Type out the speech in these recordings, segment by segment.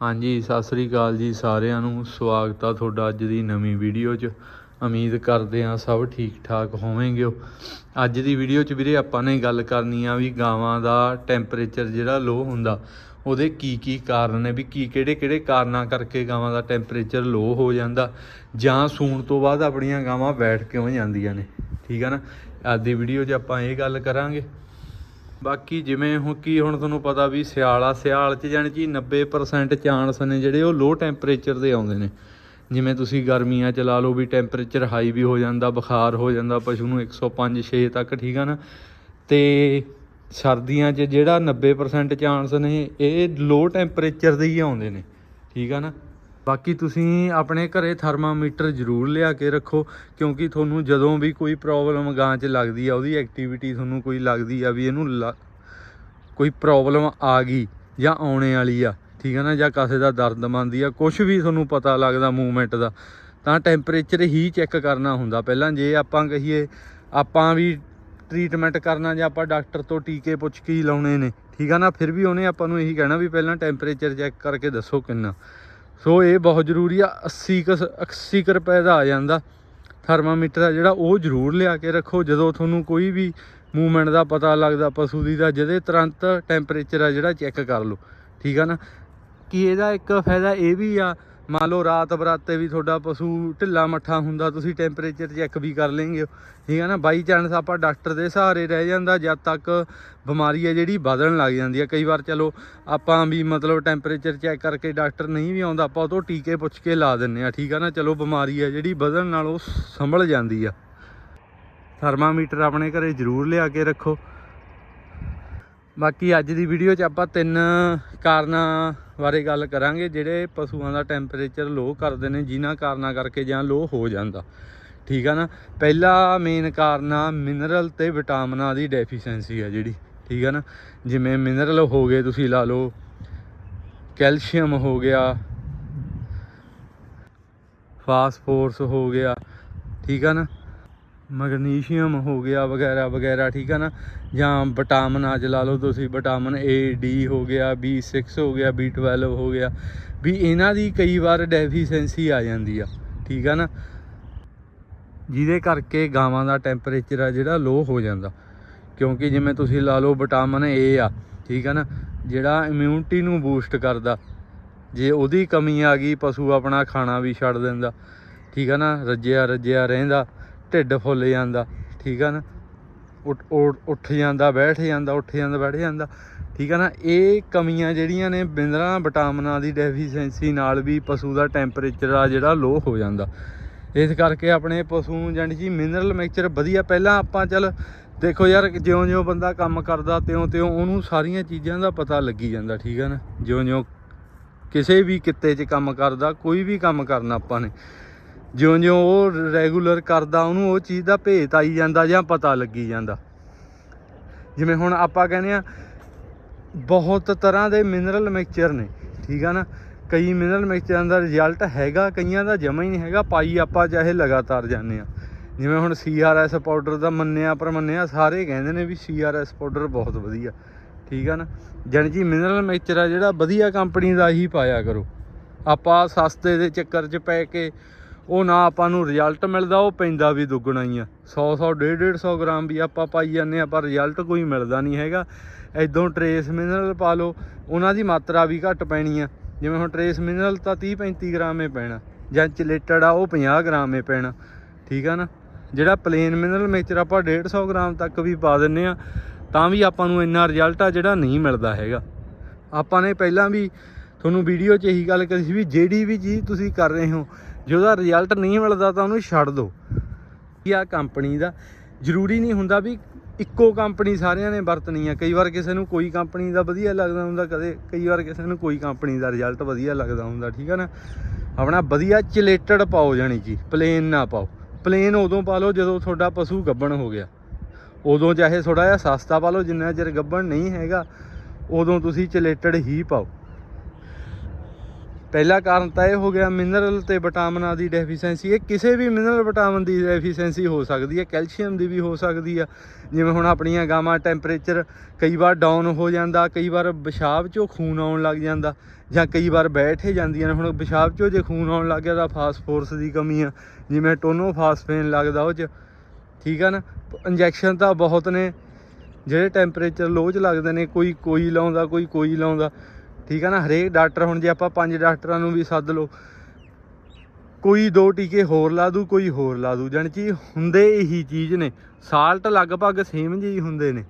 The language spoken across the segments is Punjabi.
ਹਾਂਜੀ, ਸਤਿ ਸ੍ਰੀ ਅਕਾਲ ਜੀ ਸਾਰਿਆਂ ਨੂੰ। ਸਵਾਗਤ ਆ ਤੁਹਾਡਾ ਅੱਜ ਦੀ ਨਵੀਂ ਵੀਡੀਓ 'ਚ। ਉਮੀਦ ਕਰਦੇ ਆ ਸਭ ਠੀਕ ਠਾਕ ਹੋਵੋਗੇ। ਅੱਜ ਦੀ ਵੀਡੀਓ 'ਚ ਵੀਰੇ ਆਪਾਂ ਨੇ ਗੱਲ ਕਰਨੀ ਆ ਵੀ ਗਾਵਾਂ ਦਾ ਟੈਂਪਰੇਚਰ ਜਿਹੜਾ ਲੋ ਹੁੰਦਾ, ਉਹਦੇ ਕੀ ਕੀ ਕਾਰਨ ਨੇ, ਵੀ ਕੀ ਕਿਹੜੇ ਕਿਹੜੇ ਕਾਰਨਾਂ ਕਰਕੇ ਗਾਵਾਂ ਦਾ ਟੈਂਪਰੇਚਰ ਲੋ ਹੋ ਜਾਂਦਾ, ਜਾਂ ਸੂਣ ਤੋਂ ਬਾਅਦ ਆਪਣੀਆਂ ਗਾਵਾਂ ਬੈਠ ਕਿਉਂ ਜਾਂਦੀਆਂ ਨੇ। ਠੀਕ ਆ ਨਾ? ਅੱਜ ਦੀ ਵੀਡੀਓ 'ਚ ਆਪਾਂ ਇਹ ਗੱਲ ਕਰਾਂਗੇ। ਬਾਕੀ ਜਿਵੇਂ ਹੁਣ ਕੀ ਹੁਣ ਤੁਹਾਨੂੰ ਪਤਾ ਵੀ ਸਿਆਲ ਆ, ਸਿਆਲ 'ਚ ਜਾਣੀ ਕਿ 90% ਚਾਂਸ ਨੇ ਜਿਹੜੇ ਉਹ ਲੋ ਟੈਂਪਰੇਚਰ ਦੇ ਆਉਂਦੇ ਨੇ। ਜਿਵੇਂ ਤੁਸੀਂ ਗਰਮੀਆਂ 'ਚ ਲਾ ਲਓ ਵੀ ਟੈਂਪਰੇਚਰ ਹਾਈ ਵੀ ਹੋ ਜਾਂਦਾ, ਬੁਖਾਰ ਹੋ ਜਾਂਦਾ, ਪਸ਼ੂ ਨੂੰ 105 6 ਤੱਕ ਠੀਕ ਆ ਨਾ। ਤੇ ਸਰਦੀਆਂ 'ਚ ਜਿਹੜਾ 90% ਚਾਂਸ ਨੇ, ਇਹ ਲੋ ਟੈਂਪਰੇਚਰ ਦੇ ਹੀ ਆਉਂਦੇ ਨੇ। ਠੀਕ ਆ ਨਾ? ਬਾਕੀ ਤੁਸੀਂ ਆਪਣੇ ਘਰੇ ਥਰਮਾਮੀਟਰ ਜ਼ਰੂਰ ਲਿਆ ਕੇ ਰੱਖੋ, ਕਿਉਂਕਿ ਤੁਹਾਨੂੰ ਜਦੋਂ ਵੀ ਕੋਈ ਪ੍ਰੋਬਲਮ ਗਾਂ 'ਚ ਲੱਗਦੀ ਆ, ਉਹਦੀ ਐਕਟੀਵਿਟੀ ਤੁਹਾਨੂੰ ਕੋਈ ਲੱਗਦੀ ਆ ਵੀ ਇਹਨੂੰ ਲ- ਕੋਈ ਪ੍ਰੋਬਲਮ ਆ ਗਈ ਜਾਂ ਆਉਣੇ ਵਾਲੀ ਆ, ਠੀਕ ਹੈ ਨਾ, ਜਾਂ ਕਿਸੇ ਦਾ ਦਰਦ ਮੰਦੀ ਆ ਕੁਝ ਵੀ ਤੁਹਾਨੂੰ ਪਤਾ ਲੱਗਦਾ ਮੂਵਮੈਂਟ ਦਾ, ਤਾਂ ਟੈਂਪਰੇਚਰ ਹੀ ਚੈੱਕ ਕਰਨਾ ਹੁੰਦਾ। ਪਹਿਲਾਂ ਜੇ ਆਪਾਂ ਕਹੀਏ, ਆਪਾਂ ਵੀ ਟ੍ਰੀਟਮੈਂਟ ਕਰਨਾ, ਜਾਂ ਆਪਾਂ ਡਾਕਟਰ ਤੋਂ ਟੀਕੇ ਪੁੱਛ ਕੇ ਹੀ ਲਾਉਣੇ ਨੇ, ਠੀਕ ਆ ਨਾ, ਫਿਰ ਵੀ ਉਹਨੇ ਆਪਾਂ ਨੂੰ ਇਹੀ ਕਹਿਣਾ ਵੀ ਪਹਿਲਾਂ ਟੈਂਪਰੇਚਰ ਚੈੱਕ ਕਰਕੇ ਦੱਸੋ ਕਿੰਨਾ। ਸੋ ਇਹ ਬਹੁਤ ਜ਼ਰੂਰੀ ਆ 80 ਕੁ 80 ਕੁ ਰੁਪਏ ਦਾ ਆ ਜਾਂਦਾ। ਥਰਮਾਮੀਟਰ ਆ ਜਿਹੜਾ, ਉਹ ਜ਼ਰੂਰ ਲਿਆ ਕੇ ਰੱਖੋ। ਜਦੋਂ ਤੁਹਾਨੂੰ ਕੋਈ ਵੀ ਮੂਵਮੈਂਟ ਦਾ ਪਤਾ ਲੱਗਦਾ, ਪਸ਼ੂ ਦੀ ਦਾ, ਜਿਹਦੇ ਤੁਰੰਤ ਟੈਂਪਰੇਚਰ ਆ ਜਿਹੜਾ, ਚੈੱਕ ਕਰ ਲਓ। ਠੀਕ ਆ ਨਾ? ਕਿ ਇਹਦਾ ਇੱਕ ਫਾਇਦਾ ਇਹ ਵੀ ਆ ਮੰਨ ਲਓ ਰਾਤ ਬਰਾਤੇ ਵੀ ਤੁਹਾਡਾ ਪਸ਼ੂ ਢਿੱਲਾ ਮੱਠਾ ਹੁੰਦਾ, ਤੁਸੀਂ ਟੈਂਪਰੇਚਰ ਚੈੱਕ ਵੀ ਕਰ ਲੈਂਗੇ। ਠੀਕ ਹੈ ਨਾ? ਬਾਈ ਚਾਂਸ ਆਪਾਂ ਡਾਕਟਰ ਦੇ ਸਹਾਰੇ ਰਹਿ ਜਾਂਦਾ, ਜਦ ਤੱਕ ਬਿਮਾਰੀ ਹੈ ਜਿਹੜੀ ਵਧਣ ਲੱਗ ਜਾਂਦੀ ਹੈ ਕਈ ਵਾਰ ਚਲੋ, ਆਪਾਂ ਵੀ ਮਤਲਬ ਟੈਂਪਰੇਚਰ ਚੈੱਕ ਕਰਕੇ ਡਾਕਟਰ ਨਹੀਂ ਵੀ ਆਉਂਦਾ, ਆਪਾਂ ਉਹ ਤੋਂ ਟੀਕੇ ਪੁੱਛ ਕੇ ਲਾ ਦਿੰਨੇ ਆ। ਠੀਕ ਹੈ ਨਾ? ਚਲੋ ਬਿਮਾਰੀ ਹੈ ਜਿਹੜੀ ਵਧਣ ਨਾਲ ਉਹ ਸੰਭਲ ਜਾਂਦੀ ਆ। ਥਰਮਾਮੀਟਰ ਆਪਣੇ ਘਰੇ ਜ਼ਰੂਰ ਲਿਆ ਕੇ ਰੱਖੋ। ਬਾਕੀ ਅੱਜ ਦੀ ਵੀਡੀਓ 'ਚ ਆਪਾਂ ਤਿੰਨ ਕਾਰਨਾਂ ਬਾਰੇ ਗੱਲ ਕਰਾਂਗੇ, ਜਿਹੜੇ ਪਸ਼ੂਆਂ ਦਾ ਟੈਂਪਰੇਚਰ ਲੋ ਕਰਦੇ ਨੇ, ਜਿਨ੍ਹਾਂ ਕਾਰਨਾਂ ਕਰਕੇ ਜਾਂ ਲੋ ਹੋ ਜਾਂਦਾ। ਠੀਕ ਆ ਨਾ? ਪਹਿਲਾ ਮੇਨ ਕਾਰਨ ਆ ਮਿਨਰਲ ਤੇ ਵਿਟਾਮਿਨਾਂ ਦੀ ਡੈਫੀਸੈਂਸੀ ਆ ਜਿਹੜੀ। ਠੀਕ ਆ ਨਾ? ਜਿਵੇਂ ਮਿਨਰਲ ਹੋ ਗਏ, ਤੁਸੀਂ ਲਾ ਲਓ, ਕੈਲਸ਼ੀਅਮ ਹੋ ਗਿਆ, ਫਾਸਫੋਰਸ ਹੋ ਗਿਆ। ਠੀਕ ਆ ਨਾ? ਮੈਗਨੀਸ਼ੀਅਮ ਹੋ ਗਿਆ ਵਗੈਰਾ ਵਗੈਰਾ, ਠੀਕ ਆ ਨਾ? ਜਾਂ ਵਿਟਾਮਿਨ ਅੱਜ ਲਾ ਲਓ ਤੁਸੀਂ, ਵਿਟਾਮਿਨ A, D ਹੋ ਗਿਆ B6 ਹੋ ਗਿਆ B12 ਹੋ ਗਿਆ, ਵੀ ਇਹਨਾਂ ਦੀ ਕਈ ਵਾਰ ਡੈਫੀਸੈਂਸੀ ਆ ਜਾਂਦੀ ਆ, ਠੀਕ ਆ ਨਾ? ਜਿਹਦੇ ਕਰਕੇ ਗਾਵਾਂ ਦਾ ਟੈਂਪਰੇਚਰ ਆ ਜਿਹੜਾ ਲੋ ਹੋ ਜਾਂਦਾ, ਕਿਉਂਕਿ ਜਿਵੇਂ ਤੁਸੀਂ ਲਾ ਲਓ ਵਿਟਾਮਿਨ A ਆ, ਠੀਕ ਆ ਨਾ? ਜਿਹੜਾ ਇਮਿਊਨਿਟੀ ਨੂੰ ਬੂਸਟ ਕਰਦਾ, ਜੇ ਉਹਦੀ ਕਮੀ ਆ ਗਈ, ਪਸ਼ੂ ਆਪਣਾ ਖਾਣਾ ਵੀ ਛੱਡ ਦਿੰਦਾ, ਠੀਕ ਆ ਨਾ? ਰੱਜਿਆ ਰੱਜਿਆ ਰਹਿੰਦਾ ਢਿੱਡ ਫੁੱਲ ਜਾਂਦਾ, ਠੀਕ ਆ ਨਾ? ਉੱਠ, ਉੱਠ- ਜਾਂਦਾ, ਬੈਠ ਜਾਂਦਾ, ਉੱਠ ਜਾਂਦਾ, ਬੈਠ ਜਾਂਦਾ, ਠੀਕ ਆ ਨਾ? ਇਹ ਕਮੀਆਂ ਜਿਹੜੀਆਂ ਨੇ ਮਿਨਰਲਾਂ ਵਿਟਾਮਿਨਾਂ ਦੀ ਡੈਫੀਸ਼ੀਐਂਸੀ ਨਾਲ ਵੀ ਪਸ਼ੂ ਦਾ ਟੈਂਪਰੇਚਰ ਆ ਜਿਹੜਾ ਲੋ ਹੋ ਜਾਂਦਾ। ਇਸ ਕਰਕੇ ਆਪਣੇ ਪਸ਼ੂ ਨੂੰ ਜਾਣੀ ਜੀ ਮਿਨਰਲ ਮਿਕਸਚਰ ਵਧੀਆ, ਪਹਿਲਾਂ ਆਪਾਂ ਚੱਲ ਦੇਖੋ ਯਾਰ, ਜਿਉਂ-ਜਿਉਂ ਬੰਦਾ ਕੰਮ ਕਰਦਾ, ਤਿਉਂ-ਤਿਉਂ ਉਹਨੂੰ ਸਾਰੀਆਂ ਚੀਜ਼ਾਂ ਦਾ ਪਤਾ ਲੱਗੀ ਜਾਂਦਾ, ਠੀਕ ਆ ਨਾ? ਜਿਉਂ-ਜਿਉਂ ਕਿਸੇ ਵੀ ਕਿੱਤੇ 'ਚ ਕੰਮ ਕਰਦਾ, ਕੋਈ ਵੀ ਕੰਮ ਕਰਨਾ ਆਪਾਂ ਨੇ। ਜਿਉਂ-ਜਿਉਂ ਉਹ ਰੈਗੂਲਰ ਕਰਦਾ, ਉਹਨੂੰ ਉਹ ਚੀਜ਼ ਦਾ ਭੇਤ ਆਈ ਜਾਂਦਾ ਜਾਂ ਪਤਾ ਲੱਗੀ ਜਾਂਦਾ। ਜਿਵੇਂ ਹੁਣ ਆਪਾਂ ਕਹਿੰਦੇ ਆ ਬਹੁਤ ਤਰ੍ਹਾਂ ਦੇ ਮਿਨਰਲ ਮਿਕਸਚਰ ਨੇ, ਠੀਕ ਆ ਨਾ? ਕਈ ਮਿਨਰਲ ਮਿਕਸਚਰਾਂ ਦਾ ਰਿਜ਼ਲਟ ਹੈਗਾ, ਕਈਆਂ ਦਾ ਜਮਾ ਹੀ ਨਹੀਂ ਹੈਗਾ ਪਾਈ ਆਪਾਂ ਚਾਹੇ ਲਗਾਤਾਰ ਜਾਂਦੇ ਆ ਜਿਵੇਂ ਹੁਣ CRS ਪਾਊਡਰ ਦਾ ਮੰਨਿਆ ਪਰ ਮੰਨਿਆ ਸਾਰੇ ਕਹਿੰਦੇ ਨੇ ਵੀ CRS ਪਾਊਡਰ ਬਹੁਤ ਵਧੀਆ, ਠੀਕ ਆ ਨਾ? ਜਾਣੀ ਜੀ ਮਿਨਰਲ ਮਿਕਸਚਰ ਆ ਜਿਹੜਾ ਵਧੀਆ ਕੰਪਨੀ ਦਾ ਹੀ ਪਾਇਆ ਕਰੋ। ਆਪਾਂ ਸਸਤੇ ਦੇ ਚੱਕਰ 'ਚ ਪੈ ਕੇ ਉਹ ਨਾ ਆਪਾਂ ਨੂੰ ਰਿਜ਼ਲਟ ਮਿਲਦਾ, ਉਹ ਪੈਂਦਾ ਵੀ ਦੁੱਗਣਾ ਹੀ ਆ। 100 100 150 150 ਗ੍ਰਾਮ ਵੀ ਆਪਾਂ ਪਾਈ ਜਾਂਦੇ ਆ ਪਰ ਰਿਜ਼ਲਟ ਕੋਈ ਮਿਲਦਾ ਨਹੀਂ ਹੈਗਾ। ਐਦੋਂ ਟਰੇਸ ਮਿਨਰਲ ਪਾ ਲਓ, ਉਹਨਾਂ ਦੀ ਮਾਤਰਾ ਵੀ ਘੱਟ ਪੈਣੀ ਆ। ਜਿਵੇਂ ਹੁਣ ਟਰੇਸ ਮਿਨਰਲ ਤਾਂ 30 35 ਗ੍ਰਾਮ ਹੀ ਪੈਣਾ, ਜਾਂ ਚਿਲੇਟਡ ਆ, ਉਹ 50 ਗ੍ਰਾਮ ਹੀ ਪੈਣਾ। ਠੀਕ ਆ ਨਾ? ਜਿਹੜਾ ਪਲੇਨ ਮਿਨਰਲ ਮਿਕਸਚਰ ਆਪਾਂ 150 ਗ੍ਰਾਮ ਤੱਕ ਵੀ ਪਾ ਦਿੰਨੇ ਆ ਤਾਂ ਵੀ ਆਪਾਂ ਨੂੰ ਇੰਨਾ ਰਿਜ਼ਲਟ ਆ ਜਿਹੜਾ ਨਹੀਂ ਮਿਲਦਾ ਹੈਗਾ। ਆਪਾਂ ਨੇ ਪਹਿਲਾਂ ਵੀ ਤੁਹਾਨੂੰ ਵੀਡੀਓ 'ਚ ਇਹੀ ਗੱਲ ਕਰੀ ਸੀ ਵੀ ਜਿਹੜੀ ਵੀ ਚੀਜ਼ ਤੁਸੀਂ ਕਰ ਰਹੇ ਹੋ ਜੇ ਉਹਦਾ ਰਿਜ਼ਲਟ ਨਹੀਂ ਮਿਲਦਾ ਤਾਂ ਉਹਨੂੰ ਛੱਡ ਦਿਓ ਕੀ ਆ ਕੰਪਨੀ ਦਾ। ਜ਼ਰੂਰੀ ਨਹੀਂ ਹੁੰਦਾ ਵੀ ਇੱਕੋ ਕੰਪਨੀ ਸਾਰਿਆਂ ਨੇ ਵਰਤਣੀ ਆ। ਕਈ ਵਾਰ ਕਿਸੇ ਨੂੰ ਕੋਈ ਕੰਪਨੀ ਦਾ ਵਧੀਆ ਲੱਗਦਾ ਹੁੰਦਾ, ਕਦੇ ਕਈ ਵਾਰ ਕਿਸੇ ਨੂੰ ਕੋਈ ਕੰਪਨੀ ਦਾ ਰਿਜ਼ਲਟ ਵਧੀਆ ਲੱਗਦਾ ਹੁੰਦਾ, ਠੀਕ ਆ ਨਾ? ਆਪਣਾ ਵਧੀਆ ਚਿਲੇਟਡ ਪਾਓ ਜਾਣੀ ਕਿ ਪਲੇਨ ਨਾ ਪਾਓ। ਪਲੇਨ ਉਦੋਂ ਪਾ ਲਓ ਜਦੋਂ ਤੁਹਾਡਾ ਪਸ਼ੂ ਗੱਬਣ ਹੋ ਗਿਆ। ਉਦੋਂ ਚਾਹੇ ਥੋੜਾ ਜਿਹਾ ਸਸਤਾ ਪਾ ਲਓ, ਜਿੰਨਾ ਚਿਰ ਗੱਬਣ ਨਹੀਂ ਹੈਗਾ, ਉਦੋਂ ਤੁਸੀਂ ਚਿਲੇਟਡ ਹੀ ਪਾਓ। ਪਹਿਲਾ ਕਾਰਨ ਤਾਂ ਇਹ ਹੋ ਗਿਆ ਮਿਨਰਲ ਤੇ ਵਿਟਾਮਿਨਾਂ ਦੀ ਡੈਫੀਸ਼ੈਂਸੀ ਇਹ ਕਿਸੇ ਵੀ ਮਿਨਰਲ ਵਿਟਾਮਿਨ ਦੀ ਡੈਫੀਸ਼ੈਂਸੀ ਹੋ ਸਕਦੀ ਹੈ ਕੈਲਸ਼ੀਅਮ ਦੀ ਵੀ ਹੋ ਸਕਦੀ ਆ। ਜਿਵੇਂ ਹੁਣ ਆਪਣੀਆਂ ਗਾਵਾਂ ਟੈਂਪਰੇਚਰ ਕਈ ਵਾਰ ਡਾਊਨ ਹੋ ਜਾਂਦਾ, ਕਈ ਵਾਰ ਪਿਸ਼ਾਬ ਚੋਂ ਖੂਨ ਆਉਣ ਲੱਗ ਜਾਂਦਾ ਜਾਂ ਕਈ ਵਾਰ ਬੈਠ ਹੀ ਜਾਂਦੀਆਂ ਨੇ। ਹੁਣ ਪਿਸ਼ਾਬ ਚੋਂ ਜੇ ਖੂਨ ਆਉਣ ਲੱਗ ਗਿਆ ਤਾਂ ਫਾਸਫੋਰਸ ਦੀ ਕਮੀ ਆ, ਜਿਵੇਂ ਟੋਨੋ ਫਾਸਫੇਨ ਲੱਗਦਾ ਉਹ ਚ, ਠੀਕ ਆ ਨਾ? ਇੰਜੈਕਸ਼ਨ ਤਾਂ ਬਹੁਤ ਨੇ, ਜਿਹੜੇ ਟੈਂਪਰੇਚਰ ਲੋਅ 'ਚ ਲੱਗਦੇ ਨੇ, ਕੋਈ ਕੋਈ ਲਾਉਂਦਾ, ਕੋਈ ਕੋਈ ਲਾਉਂਦਾ। ਠੀਕ ਆ ਨਾ, ਹਰੇਕ ਡਾਕਟਰ, ਹੁਣ ਜੇ ਆਪਾਂ ਪੰਜ ਡਾਕਟਰਾਂ ਨੂੰ ਵੀ ਸੱਦ ਲਓ, ਕੋਈ ਦੋ ਟੀਕੇ ਹੋਰ ਲਾ ਦੂ ਕੋਈ ਹੋਰ ਲਾ ਦੂ ਜਾਣੀ ਕਿ ਹੁੰਦੇ ਇਹੀ ਚੀਜ਼ ਨੇ। ਸਾਲਟ ਲਗਭਗ ਸੇਮ ਜਿਹੀ ਹੁੰਦੇ ਨੇ।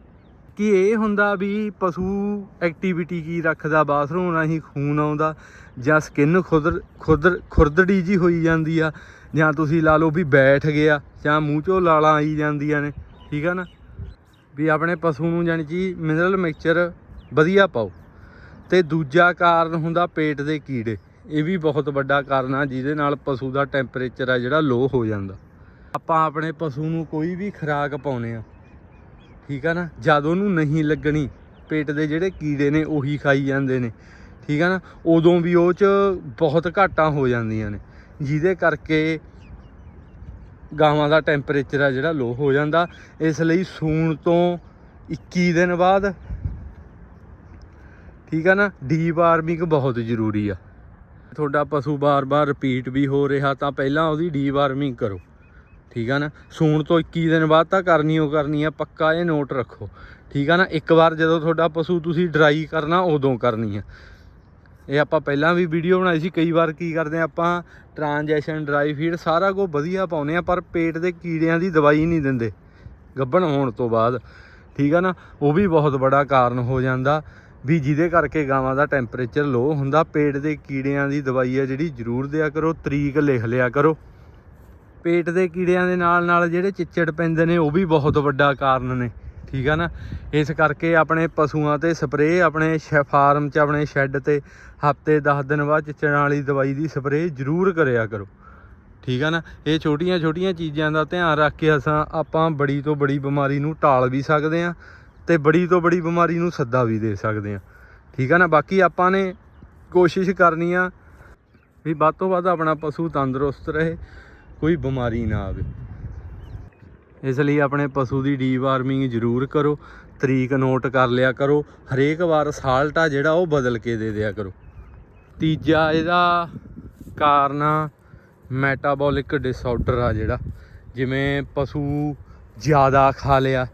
ਕਿ ਇਹ ਹੁੰਦਾ ਵੀ ਪਸ਼ੂ ਐਕਟੀਵਿਟੀ ਕੀ ਰੱਖਦਾ ਬਾਥਰੂਮ ਰਾਹੀਂ ਖੂਨ ਆਉਂਦਾ, ਜਾਂ ਸਕਿਨ ਖੁਦਰ ਖੁਦਰ ਖੁਰਦੜੀ ਜੀ ਹੋਈ ਜਾਂਦੀ ਆ, ਜਾਂ ਤੁਸੀਂ ਲਾ ਲਓ ਵੀ ਬੈਠ ਗਿਆ, ਜਾਂ ਮੂੰਹ ਚੋਂ ਲਾਲਾਂ ਆਈ ਜਾਂਦੀਆਂ ਨੇ, ਠੀਕ ਆ ਨਾ? ਵੀ ਆਪਣੇ ਪਸ਼ੂ ਨੂੰ ਜਾਣੀ ਕਿ ਮਿਨਰਲ ਮਿਕਸਚਰ ਵਧੀਆ ਪਾਓ। ਤੇ ਦੂਜਾ ਕਾਰਨ ਹੁੰਦਾ ਪੇਟ ਦੇ ਕੀੜੇ। ਇਹ ਵੀ ਬਹੁਤ ਵੱਡਾ ਕਾਰਨ ਆ, ਜਿਹਦੇ ਨਾਲ ਪਸ਼ੂ ਦਾ ਟੈਂਪਰੇਚਰ ਆ ਜਿਹੜਾ ਲੋ ਹੋ ਜਾਂਦਾ। ਆਪਾਂ ਆਪਣੇ ਪਸ਼ੂ ਨੂੰ ਕੋਈ ਵੀ ਖੁਰਾਕ ਪਾਉਨੇ ਆ, ਠੀਕ ਆ ਨਾ? ਜਦ ਉਹਨੂੰ ਨਹੀਂ ਲੱਗਣੀ, ਪੇਟ ਦੇ ਜਿਹੜੇ ਕੀੜੇ ਨੇ ਉਹੀ ਖਾਈ ਜਾਂਦੇ ਨੇ, ਠੀਕ ਆ ਨਾ? ਉਦੋਂ ਵੀ ਉਹ ਚ ਬਹੁਤ ਘਾਟਾਂ ਹੋ ਜਾਂਦੀਆਂ ਨੇ, ਜਿਹਦੇ ਕਰਕੇ ਗਾਵਾਂ ਦਾ ਟੈਂਪਰੇਚਰ ਆ ਜਿਹੜਾ ਲੋ ਹੋ ਜਾਂਦਾ। ਇਸ ਲਈ ਸੂਣ ਤੋਂ 21 ਦਿਨ ਬਾਅਦ ਠੀਕ ਆ ਨਾ? ਡੀ ਵਾਰਮਿੰਗ ਬਹੁਤ ਜ਼ਰੂਰੀ ਆ। ਤੁਹਾਡਾ ਪਸ਼ੂ ਬਾਰ-ਬਾਰ ਰਿਪੀਟ ਵੀ ਹੋ ਰਿਹਾ, ਤਾਂ ਪਹਿਲਾਂ ਉਹਦੀ ਡੀ ਵਾਰਮਿੰਗ ਕਰੋ। ਠੀਕ ਆ ਨਾ? ਸੂਣ ਤੋਂ 21 ਦਿਨ ਬਾਅਦ ਤਾਂ ਕਰਨੀ ਉਹ ਕਰਨੀ ਆ, ਪੱਕਾ ਇਹ ਨੋਟ ਰੱਖੋ। ਠੀਕ ਆ ਨਾ? ਇੱਕ ਵਾਰ ਜਦੋਂ ਤੁਹਾਡਾ ਪਸ਼ੂ ਤੁਸੀਂ ਡਰਾਈ ਕਰਨਾ, ਉਦੋਂ ਕਰਨੀ ਆ। ਇਹ ਆਪਾਂ ਪਹਿਲਾਂ ਵੀ ਵੀਡੀਓ ਬਣਾਈ ਸੀ, ਕਈ ਵਾਰ ਕੀ ਕਰਦੇ ਆ ਆਪਾਂ ਟ੍ਰਾਂਜੈਕਸ਼ਨ ਡਰਾਈ ਫੀਡ ਸਾਰਾ ਕੁਝ ਵਧੀਆ ਪਾਉਨੇ ਆ, ਪਰ ਪੇਟ ਦੇ ਕੀੜਿਆਂ ਦੀ ਦਵਾਈ ਨਹੀਂ ਦਿੰਦੇ। ਗੱਭਣ ਹੋਣ ਤੋਂ ਬਾਅਦ। ਠੀਕ ਆ ਨਾ? ਉਹ ਵੀ ਬਹੁਤ ਬੜਾ ਕਾਰਨ ਹੋ ਜਾਂਦਾ। ਵੀ ਜਿਹਦੇ ਕਰਕੇ ਗਾਵਾਂ ਦਾ ਟੈਂਪਰੇਚਰ ਲੋ ਹੁੰਦਾ, ਪੇਟ ਦੇ ਕੀੜਿਆਂ ਦੀ ਦਵਾਈ ਹੈ ਜਿਹੜੀ ਜ਼ਰੂਰ ਦਿਆ ਕਰੋ, ਤਰੀਕ ਲਿਖ ਲਿਆ ਕਰੋ। ਪੇਟ ਦੇ ਕੀੜਿਆਂ ਦੇ ਨਾਲ ਨਾਲ ਜਿਹੜੇ ਚਿੱਚੜ ਪੈਂਦੇ ਨੇ, ਉਹ ਵੀ ਬਹੁਤ ਵੱਡਾ ਕਾਰਨ ਨੇ, ਠੀਕ ਆ ਨਾ? ਇਸ ਕਰਕੇ ਆਪਣੇ ਪਸ਼ੂਆਂ ਤੇ ਸਪਰੇਅ ਆਪਣੇ ਸ਼ੈ- ਫਾਰਮ 'ਚ, ਆਪਣੇ ਸ਼ੈੱਡ ਤੇ ਹਫ਼ਤੇ 10 ਦਿਨ ਬਾਅਦ ਚਿੱਚੜਾਂ ਵਾਲੀ ਦਵਾਈ ਦੀ ਸਪਰੇਅ ਜ਼ਰੂਰ ਕਰਿਆ ਕਰੋ, ਠੀਕ ਆ ਨਾ? ਇਹ ਛੋਟੀਆਂ ਛੋਟੀਆਂ ਚੀਜ਼ਾਂ ਦਾ ਧਿਆਨ ਰੱਖ ਕੇ ਅਸਾਂ ਆਪਾਂ ਬੜੀ ਤੋਂ ਬੜੀ ਬਿਮਾਰੀ ਨੂੰ ਟਾਲ ਵੀ ਸਕਦੇ ਆ ਤੇ ਬੜੀ ਤੋਂ ਬੜੀ ਬਿਮਾਰੀ ਨੂੰ ਸੱਦਾ ਵੀ ਦੇ ਸਕਦੇ ਆ ਠੀਕ ਆ ਨਾ? ਬਾਕੀ ਆਪਾਂ ਨੇ ਕੋਸ਼ਿਸ਼ ਕਰਨੀ ਆ ਵੀ ਵੱਧ ਤੋਂ ਵੱਧ ਆਪਣਾ ਪਸ਼ੂ ਤੰਦਰੁਸਤ ਰਹੇ, ਕੋਈ ਬਿਮਾਰੀ ਨਾ ਆਵੇ। ਇਸ ਲਈ ਆਪਣੇ ਪਸ਼ੂ ਦੀ ਡੀਵਾਰਮਿੰਗ ਜ਼ਰੂਰ ਕਰੋ, ਤਰੀਕ ਨੋਟ ਕਰ ਲਿਆ ਕਰੋ, ਹਰੇਕ ਵਾਰ ਸਾਲਟ ਆ ਜਿਹੜਾ ਉਹ ਬਦਲ ਕੇ ਦੇ ਦਿਆ ਕਰੋ। ਤੀਜਾ ਇਹਦਾ ਕਾਰਨ ਮੈਟਾਬੋਲਿਕ ਡਿਸਆਰਡਰ ਆ ਜਿਹੜਾ, ਜਿਵੇਂ ਪਸ਼ੂ ਜ਼ਿਆਦਾ ਖਾ ਲਿਆ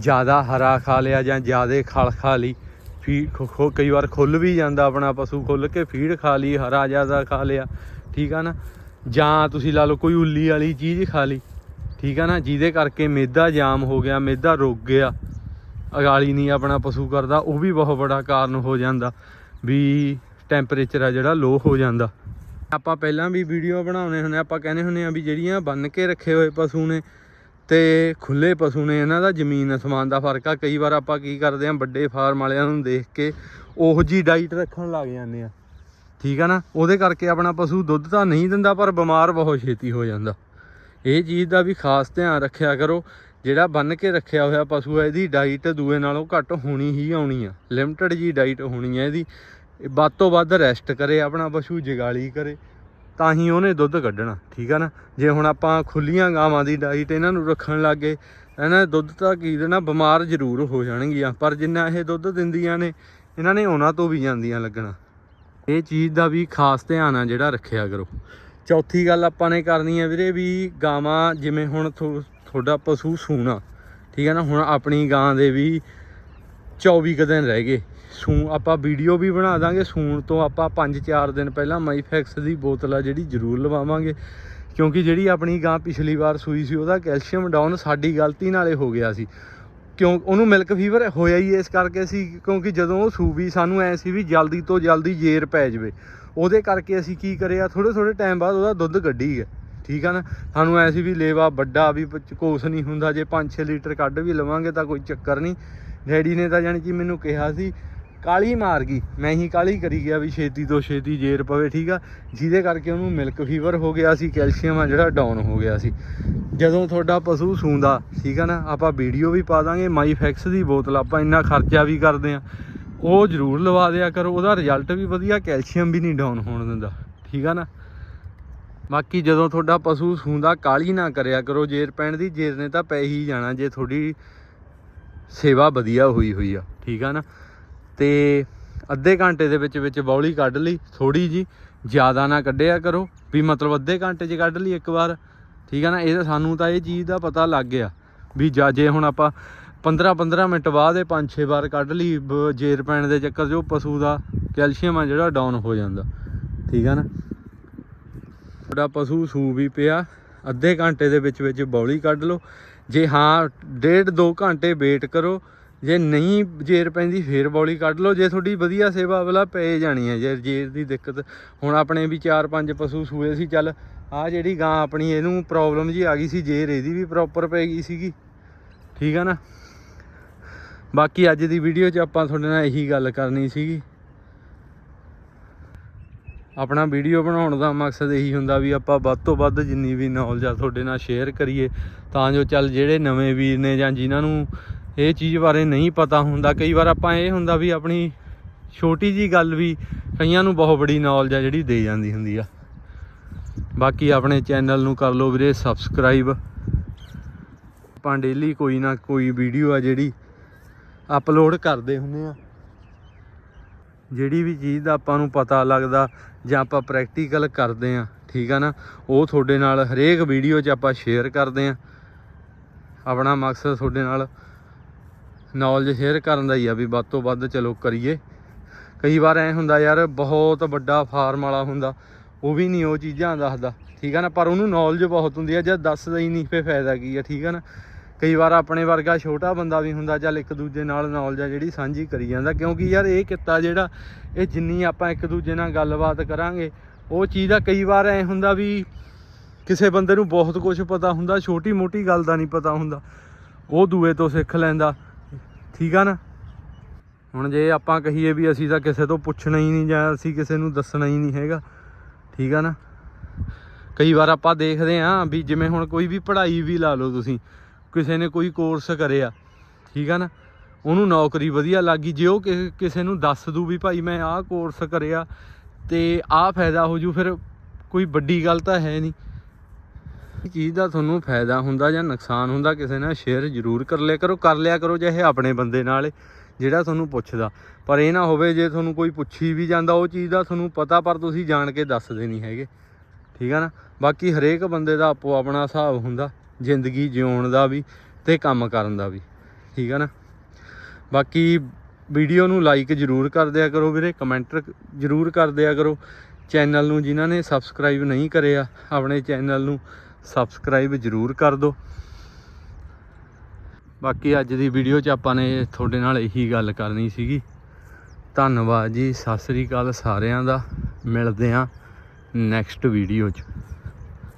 ਜ਼ਿਆਦਾ ਹਰਾ ਖਾ ਲਿਆ ਜਾਂ ਜ਼ਿਆਦਾ ਖਲ ਖਾ ਲਈ, ਫੀਡ ਕਈ ਵਾਰ ਖੁੱਲ ਵੀ ਜਾਂਦਾ ਆਪਣਾ ਪਸ਼ੂ ਖੁੱਲ ਕੇ ਫੀਡ ਖਾ ਲਈ, ਹਰਾ ਜ਼ਿਆਦਾ ਖਾ ਲਿਆ, ਠੀਕ ਆ ਨਾ? ਜਾਂ ਤੁਸੀਂ ਲਾ ਲਓ ਕੋਈ ਉੱਲੀ ਵਾਲੀ ਚੀਜ਼ ਖਾ ਲਈ, ਠੀਕ ਆ ਨਾ? ਜਿਹਦੇ ਕਰਕੇ ਮੇਦਾ ਜਾਮ ਹੋ ਗਿਆ, ਮੇਦਾ ਰੁਕ ਗਿਆ, ਅਗਾਲੀ ਨਹੀਂ ਆਪਣਾ ਪਸ਼ੂ ਕਰਦਾ, ਉਹ ਵੀ ਬਹੁਤ ਬੜਾ ਕਾਰਨ ਹੋ ਜਾਂਦਾ ਵੀ ਟੈਂਪਰੇਚਰ ਆ ਜਿਹੜਾ ਲੋ ਹੋ ਜਾਂਦਾ। ਆਪਾਂ ਪਹਿਲਾਂ ਵੀ ਵੀਡੀਓ ਬਣਾਉਨੇ ਹੁੰਦੇ ਆਪਾਂ ਕਹਿੰਦੇ ਹੁੰਦੇ ਆ ਵੀ ਜਿਹੜੀਆਂ ਬੰਨ ਕੇ ਰੱਖੇ ਹੋਏ ਪਸ਼ੂ ਨੇ ਤੇ ਖੁੱਲੇ ਪਸ਼ੂ ਨੇ ਇਹਨਾਂ ਦਾ ਜ਼ਮੀਨ ਅਸਮਾਨ ਦਾ ਫ਼ਰਕ ਆ। ਕਈ ਵਾਰ ਆਪਾਂ ਕੀ ਕਰਦੇ ਆ, ਵੱਡੇ ਫਾਰਮ ਵਾਲਿਆਂ ਨੂੰ ਦੇਖ ਕੇ ਉਹੋ ਜੀ ਡਾਈਟ ਰੱਖਣ ਲੱਗ ਜਾਂਦੇ ਆ। ਠੀਕ ਆ ਨਾ? ਉਹਦੇ ਕਰਕੇ ਆਪਣਾ ਪਸ਼ੂ ਦੁੱਧ ਤਾਂ ਨਹੀਂ ਦਿੰਦਾ, ਪਰ ਬਿਮਾਰ ਬਹੁਤ ਛੇਤੀ ਹੋ ਜਾਂਦਾ। ਇਹ ਚੀਜ਼ ਦਾ ਵੀ ਖਾਸ ਧਿਆਨ ਰੱਖਿਆ ਕਰੋ। ਜਿਹੜਾ ਬੰਨ ਕੇ ਰੱਖਿਆ ਹੋਇਆ ਪਸ਼ੂ ਹੈ ਇਹਦੀ ਡਾਈਟ ਦੂਏ ਨਾਲੋਂ ਘੱਟ ਹੋਣੀ ਹੀ ਆਉਣੀ ਆ। ਲਿਮਟਿਡ ਜੀ ਡਾਈਟ ਹੋਣੀ ਹੈ ਇਹਦੀ। ਵੱਧ ਤੋਂ ਵੱਧ ਰੈਸਟ ਕਰੇ, ਆਪਣਾ ਪਸ਼ੂ ਜਗਾਲੀ ਕਰੇ। ਤਾਂ ਹੀ ਉਹਨੇ ਦੁੱਧ ਕੱਢਣਾ, ਠੀਕ ਆ ਨਾ? ਜੇ ਹੁਣ ਆਪਾਂ ਖੁੱਲੀਆਂ ਗਾਵਾਂ ਦੀ ਡਾਈਟ ਇਹਨਾਂ ਨੂੰ ਰੱਖਣ ਲੱਗੇ ਇਹਨਾਂ ਨੇ ਦੁੱਧ ਤਾਂ ਕੀ ਦੇਣਾ, ਬਿਮਾਰ ਜ਼ਰੂਰ ਹੋ ਜਾਣਗੀਆਂ, ਪਰ ਜਿੰਨਾ ਇਹ ਦੁੱਧ ਦਿੰਦੀਆਂ ਨੇ, ਇਹਨਾਂ ਨੇ ਉਹਨਾਂ ਤੋਂ ਵੀ ਜਾਂਦੀਆਂ ਲੱਗਣਾ। ਇਹ ਚੀਜ਼ ਦਾ ਵੀ ਖਾਸ ਧਿਆਨ ਆ ਜਿਹੜਾ ਰੱਖਿਆ ਕਰੋ। ਚੌਥੀ ਗੱਲ ਆਪਾਂ ਨੇ ਕਰਨੀ ਹੈ ਵੀਰੇ ਵੀ ਗਾਵਾਂ, ਜਿਵੇਂ ਹੁਣ ਥੋ- ਤੁਹਾਡਾ ਪਸ਼ੂ ਸੂਣਾ, ਠੀਕ ਹੈ ਨਾ? ਹੁਣ ਆਪਣੀ ਗਾਂ ਦੇ ਵੀ 24 ਕੁ ਦਿਨ ਰਹਿ ਗਏ। ਸੂ ਆਪਾਂ ਵੀਡੀਓ ਵੀ ਬਣਾ ਦਾਂਗੇ, ਸੂਣ ਤੋਂ ਆਪਾਂ 5-4 ਦਿਨ ਪਹਿਲਾਂ ਮਾਈਫੈਕਸ ਦੀ ਬੋਤਲ ਆ ਜਿਹੜੀ ਜ਼ਰੂਰ ਲਵਾਵਾਂਗੇ। ਕਿਉਂਕਿ ਜਿਹੜੀ ਆਪਣੀ ਗਾਂ ਪਿਛਲੀ ਵਾਰ ਸੂਈ ਸੀ, ਉਹਦਾ ਕੈਲਸ਼ੀਅਮ ਡਾਊਨ ਸਾਡੀ ਗਲਤੀ ਨਾਲੇ ਹੋ ਗਿਆ ਸੀ। ਕਿਉਂ, ਉਹਨੂੰ ਮਿਲਕ ਫੀਵਰ ਹੋਇਆ ਹੀ ਇਸ ਕਰਕੇ ਸੀ, ਕਿਉਂਕਿ ਜਦੋਂ ਉਹ ਸੂਬੀ ਸਾਨੂੰ ਐ ਸੀ ਵੀ ਜਲਦੀ ਤੋਂ ਜਲਦੀ ਜੇਰ ਪੈ ਜਾਵੇ। ਉਹਦੇ ਕਰਕੇ ਅਸੀਂ ਕੀ ਕਰਿਆ ਥੋੜੇ ਥੋੜੇ ਟਾਈਮ ਬਾਅਦ ਉਹਦਾ ਦੁੱਧ ਕੱਢੀ ਗਿਆ। ਠੀਕ ਆ ਨਾ? ਸਾਨੂੰ ਐ ਸੀ ਵੀ ਲੇਵਾ ਵੱਡਾ ਵੀ ਪ- ਕੋਸ ਨਹੀਂ ਹੁੰਦਾ, ਜੇ 5-6 ਲੀਟਰ ਕੱਢ ਵੀ ਲਵਾਂਗੇ ਤਾਂ ਕੋਈ ਚੱਕਰ ਨਹੀਂ। ਡੈਡੀ ਨੇ ਤਾਂ ਜਾਣੀ ਕਿ ਮੈਨੂੰ ਕਿਹਾ ਸੀ ਕਾਲੀ ਮਾਰ ਗਈ। ਮੈਂ ਹੀ ਕਾਲੀ ਕਰੀ ਗਿਆ ਵੀ ਛੇਤੀ ਤੋਂ ਛੇਤੀ ਜੇਰ ਪਵੇ, ਠੀਕ ਆ? ਜਿਹਦੇ ਕਰਕੇ ਉਹਨੂੰ ਮਿਲਕ ਫੀਵਰ ਹੋ ਗਿਆ ਸੀ, ਕੈਲਸ਼ੀਅਮ ਆ ਜਿਹੜਾ ਡਾਊਨ ਹੋ ਗਿਆ ਸੀ। ਜਦੋਂ ਤੁਹਾਡਾ ਪਸ਼ੂ ਸੂੰਦਾ, ਠੀਕ ਆ ਨਾ? ਆਪਾਂ ਵੀਡੀਓ ਵੀ ਪਾ ਦਾਂਗੇ ਮਾਈਫੈਕਸ ਦੀ ਬੋਤਲ ਆਪਾਂ ਇੰਨਾ ਖਰਚਾ ਵੀ ਕਰਦੇ ਆ। ਉਹ ਜ਼ਰੂਰ ਲਵਾ ਦਿਆ ਕਰੋ, ਉਹਦਾ ਰਿਜ਼ਲਟ ਵੀ ਵਧੀਆ, ਕੈਲਸ਼ੀਅਮ ਵੀ ਨਹੀਂ ਡਾਊਨ ਹੋਣ ਦਿੰਦਾ, ਠੀਕ ਆ ਨਾ? ਬਾਕੀ ਜਦੋਂ ਤੁਹਾਡਾ ਪਸ਼ੂ ਸੂੰਦਾ, ਕਾਲੀ ਨਾ ਕਰਿਆ ਕਰੋ, ਜੇਰ ਪੈਣ ਦੀ, ਜੇਰ ਨੇ ਤਾਂ ਪੈ ਹੀ ਜਾਣਾ, ਜੇ ਤੁਹਾਡੀ ਸੇਵਾ ਵਧੀਆ ਹੋਈ ਹੋਈ ਆ, ਠੀਕ ਆ ਨਾ? ਤੇ ਅੱਧੇ ਘੰਟੇ ਦੇ ਵਿੱਚ ਵਿੱਚ ਬੌਲੀ ਕੱਢ ਲਈ ਥੋੜੀ ਜੀ ਜ਼ਿਆਦਾ ਨਾ ਕੱਢਿਆ ਕਰੋ। ਵੀ ਮਤਲਬ ਅੱਧੇ ਘੰਟੇ 'ਚ ਕੱਢ ਲਈ ਇੱਕ ਵਾਰ। ਠੀਕ ਆ ਨਾ, ਇਹ ਤਾਂ ਸਾਨੂੰ ਤਾਂ ਇਹ ਚੀਜ਼ ਦਾ ਪਤਾ ਲੱਗ ਗਿਆ। ਵੀ ਜੇ ਹੁਣ ਆਪਾਂ 15 15 ਮਿੰਟ ਬਾਅਦ ਇਹ 5-6 ਵਾਰ ਕੱਢ ਲਈ, ਬ- ਜੇਰ ਪੈਣ ਦੇ ਚੱਕਰ 'ਚ ਉਹ ਪਸ਼ੂ ਦਾ ਕੈਲਸ਼ੀਅਮ ਆ ਜਿਹੜਾ ਡਾਊਨ ਹੋ ਜਾਂਦਾ। ਠੀਕ ਆ ਨਾ? ਤੁਹਾਡਾ ਪਸ਼ੂ ਸੂ ਵੀ ਪਿਆ। ਅੱਧੇ ਘੰਟੇ ਦੇ ਵਿੱਚ ਵਿੱਚ ਬੌਲੀ ਕੱਢ ਲਓ। ਜੇ ਹਾਂ, ਡੇਢ 2 ਘੰਟੇ ਵੇਟ ਕਰੋ। ਜੇ ਨਹੀਂ ਜੇਰ ਪੈਂਦੀ, ਫੇਰ ਬੌਲੀ ਕੱਢ ਲਓ। ਜੇ ਤੁਹਾਡੀ ਵਧੀਆ ਸੇਵਾ ਵਾਲਾ ਪਏ ਜਾਣੀ ਹੈ, ਜੇ ਜੇਰ ਦੀ ਦਿੱਕਤ, ਹੁਣ ਆਪਣੇ ਵੀ 4-5 ਪਸ਼ੂ ਸੂਏ ਸੀ, ਚੱਲ ਆ ਜਿਹੜੀ ਗਾਂ ਆਪਣੀ, ਇਹਨੂੰ ਪ੍ਰੋਬਲਮ ਜੀ ਆ ਗਈ ਸੀ, ਜੇਰ ਇਹਦੀ ਵੀ ਪ੍ਰੋਪਰ ਪੈ ਗਈ ਸੀਗੀ। ਠੀਕ ਆ ਨਾ? ਬਾਕੀ ਅੱਜ ਦੀ ਵੀਡੀਓ 'ਚ ਆਪਾਂ ਤੁਹਾਡੇ ਨਾਲ ਇਹੀ ਗੱਲ ਕਰਨੀ ਸੀਗੀ। ਆਪਣਾ ਵੀਡੀਓ ਬਣਾਉਣ ਦਾ ਮਕਸਦ ਇਹੀ ਹੁੰਦਾ ਵੀ ਆਪਾਂ ਵੱਧ ਤੋਂ ਵੱਧ ਜਿੰਨੀ ਵੀ ਨੌਲੇਜ ਆ ਤੁਹਾਡੇ ਨਾਲ ਸ਼ੇਅਰ ਕਰੀਏ, ਤਾਂ ਜੋ ਚੱਲ ਜਿਹੜੇ ਨਵੇਂ ਵੀਰ ਨੇ ਜਾਂ ਜਿਨ੍ਹਾਂ ਨੂੰ ਇਹ ਚੀਜ਼ ਬਾਰੇ ਨਹੀਂ ਪਤਾ ਹੁੰਦਾ। ਕਈ ਵਾਰ ਆਪਾਂ ਇਹ ਹੁੰਦਾ ਵੀ ਆਪਣੀ ਛੋਟੀ ਜੀ ਗੱਲ ਵੀ ਕਈਆਂ ਨੂੰ ਬਹੁਤ ਬੜੀ ਨੌਲੇਜ ਆ ਜਿਹੜੀ ਦੇ ਜਾਂਦੀ ਹੁੰਦੀ ਆ। ਬਾਕੀ ਆਪਣੇ ਚੈਨਲ ਨੂੰ ਕਰ ਲਓ ਵੀਰੇ ਸਬਸਕ੍ਰਾਈਬ ਆਪਾਂ ਡੇਲੀ ਕੋਈ ਨਾ ਕੋਈ ਵੀਡੀਓ ਆ ਜਿਹੜੀ ਅਪਲੋਡ ਕਰਦੇ ਹੁੰਦੇ ਆ। ਜਿਹੜੀ ਵੀ ਚੀਜ਼ ਦਾ ਆਪਾਂ ਨੂੰ ਪਤਾ ਲੱਗਦਾ ਜਾਂ ਆਪਾਂ ਪ੍ਰੈਕਟੀਕਲ ਕਰਦੇ ਆ, ਠੀਕ ਆ ਨਾ? ਉਹ ਤੁਹਾਡੇ ਨਾਲ ਹਰੇਕ ਵੀਡੀਓ 'ਚ ਆਪਾਂ ਸ਼ੇਅਰ ਕਰਦੇ ਆ। ਆਪਣਾ ਮਕਸਦ ਤੁਹਾਡੇ ਨਾਲ ਨੌਲੇਜ ਸ਼ੇਅਰ ਕਰਨ ਦਾ ਹੀ ਆ ਵੀ ਵੱਧ ਤੋਂ ਵੱਧ ਚਲੋ ਕਰੀਏ। ਕਈ ਵਾਰ ਐ ਹੁੰਦਾ ਯਾਰ, ਬਹੁਤ ਵੱਡਾ ਫਾਰਮ ਵਾਲਾ ਹੁੰਦਾ, ਉਹ ਵੀ ਨਹੀਂ ਉਹ ਚੀਜ਼ਾਂ ਦੱਸਦਾ, ਠੀਕ ਆ ਨਾ? ਪਰ ਉਹਨੂੰ ਨੌਲੇਜ ਬਹੁਤ ਹੁੰਦੀ ਆ ਜਦ ਦੱਸਦਾ ਹੀ ਨਹੀਂ ਫੇ ਫਾਇਦਾ ਕੀ ਆ, ਠੀਕ ਆ ਨਾ? ਕਈ ਵਾਰ ਆਪਣੇ ਵਰਗਾ ਛੋਟਾ ਬੰਦਾ ਵੀ ਹੁੰਦਾ, ਚੱਲ ਇੱਕ ਦੂਜੇ ਨਾਲ ਨੌਲੇਜ ਆ ਜਿਹੜੀ ਸਾਂਝੀ ਕਰੀ ਜਾਂਦਾ, ਕਿਉਂਕਿ ਯਾਰ ਇਹ ਕਿੱਤਾ ਜਿਹੜਾ, ਇਹ ਜਿੰਨੀ ਆਪਾਂ ਇੱਕ ਦੂਜੇ ਨਾਲ ਗੱਲਬਾਤ ਕਰਾਂਗੇ, ਉਹ ਚੀਜ਼ ਦਾ ਕਈ ਵਾਰ ਐ ਹੁੰਦਾ ਵੀ ਕਿਸੇ ਬੰਦੇ ਨੂੰ ਬਹੁਤ ਕੁਝ ਪਤਾ ਹੁੰਦਾ ਛੋਟੀ ਮੋਟੀ ਗੱਲ ਦਾ ਨਹੀਂ ਪਤਾ ਹੁੰਦਾ, ਉਹ ਦੂਏ ਤੋਂ ਸਿੱਖ ਲੈਂਦਾ ਠੀਕ ਆ ਨਾ? ਹੁਣ ਜੇ ਆਪਾਂ ਕਹੀਏ ਵੀ ਅਸੀਂ ਤਾਂ ਕਿਸੇ ਤੋਂ ਪੁੱਛਣਾ ਹੀ ਨਹੀਂ ਜਾਂ ਅਸੀਂ ਕਿਸੇ ਨੂੰ ਦੱਸਣਾ ਹੀ ਨਹੀਂ ਹੈਗਾ, ਠੀਕ ਆ ਨਾ? ਕਈ ਵਾਰ ਆਪਾਂ ਦੇਖਦੇ ਆਂ ਵੀ ਜਿਵੇਂ ਹੁਣ ਕੋਈ ਵੀ ਪੜ੍ਹਾਈ ਵੀ ਲਾ ਲਓ ਤੁਸੀਂ, ਕਿਸੇ ਨੇ ਕੋਈ ਕੋਰਸ ਕਰਿਆ, ਠੀਕ ਆ ਨਾ? ਉਹਨੂੰ ਨੌਕਰੀ ਵਧੀਆ ਲੱਗੀ, ਜੇ ਉਹ ਕਿਸੇ- ਨੂੰ ਦੱਸ ਦੂ ਵੀ ਭਾਈ ਮੈਂ ਆਹ ਕੋਰਸ ਕਰਿਆ ਤੇ ਆਹ ਫਾਇਦਾ ਹੋ ਜੂ, ਫਿਰ ਕੋਈ ਵੱਡੀ ਗੱਲ ਤਾਂ ਹੈ ਨਹੀਂ। ਚੀਜ਼ ਦਾ ਤੁਹਾਨੂੰ ਫਾਇਦਾ ਹੁੰਦਾ ਜਾਂ ਨੁਕਸਾਨ ਹੁੰਦਾ, ਕਿਸੇ ਨਾਲ ਸ਼ੇਅਰ ਜ਼ਰੂਰ ਕਰ ਲਿਆ ਕਰੋ, ਕਰ ਲਿਆ ਕਰੋ, ਚਾਹੇ ਆਪਣੇ ਬੰਦੇ ਨਾਲ ਜਿਹੜਾ ਤੁਹਾਨੂੰ ਪੁੱਛਦਾ। ਪਰ ਇਹ ਨਾ ਹੋਵੇ ਜੇ ਤੁਹਾਨੂੰ ਕੋਈ ਪੁੱਛੀ ਵੀ ਜਾਂਦਾ, ਉਹ ਚੀਜ਼ ਦਾ ਤੁਹਾਨੂੰ ਪਤਾ, ਪਰ ਤੁਸੀਂ ਜਾਣ ਕੇ ਦੱਸਦੇ ਨਹੀਂ ਹੈਗੇ। ਠੀਕ ਆ ਨਾ? ਬਾਕੀ ਹਰੇਕ ਬੰਦੇ ਦਾ ਆਪੋ ਆਪਣਾ ਹਿਸਾਬ ਹੁੰਦਾ, ਜ਼ਿੰਦਗੀ ਜਿਉਣ ਦਾ ਵੀ ਤੇ ਕੰਮ ਕਰਨ ਦਾ ਵੀ। ਠੀਕ ਆ ਨਾ? ਬਾਕੀ ਵੀਡੀਓ ਨੂੰ ਲਾਈਕ ਜ਼ਰੂਰ ਕਰ ਦਿਆ ਕਰੋ ਵੀਰੇ ਕਮੈਂਟ ਜ਼ਰੂਰ ਕਰ ਦਿਆ ਕਰੋ। ਚੈਨਲ ਨੂੰ ਜਿਨ੍ਹਾਂ ਨੇ ਸਬਸਕ੍ਰਾਈਬ ਨਹੀਂ ਕਰਿਆ, ਆਪਣੇ ਚੈਨਲ ਨੂੰ ਸਬਸਕ੍ਰਾਈਬ ਜ਼ਰੂਰ ਕਰ ਦਿਓ। ਬਾਕੀ ਅੱਜ ਦੀ ਵੀਡੀਓ 'ਚ ਆਪਾਂ ਨੇ ਤੁਹਾਡੇ ਨਾਲ ਇਹੀ ਗੱਲ ਕਰਨੀ ਸੀਗੀ। ਧੰਨਵਾਦ ਜੀ, ਸਤਿ ਸ੍ਰੀ ਅਕਾਲ ਸਾਰਿਆਂ ਦਾ। ਮਿਲਦੇ ਆਂ ਨੈਕਸਟ ਵੀਡੀਓ 'ਚ।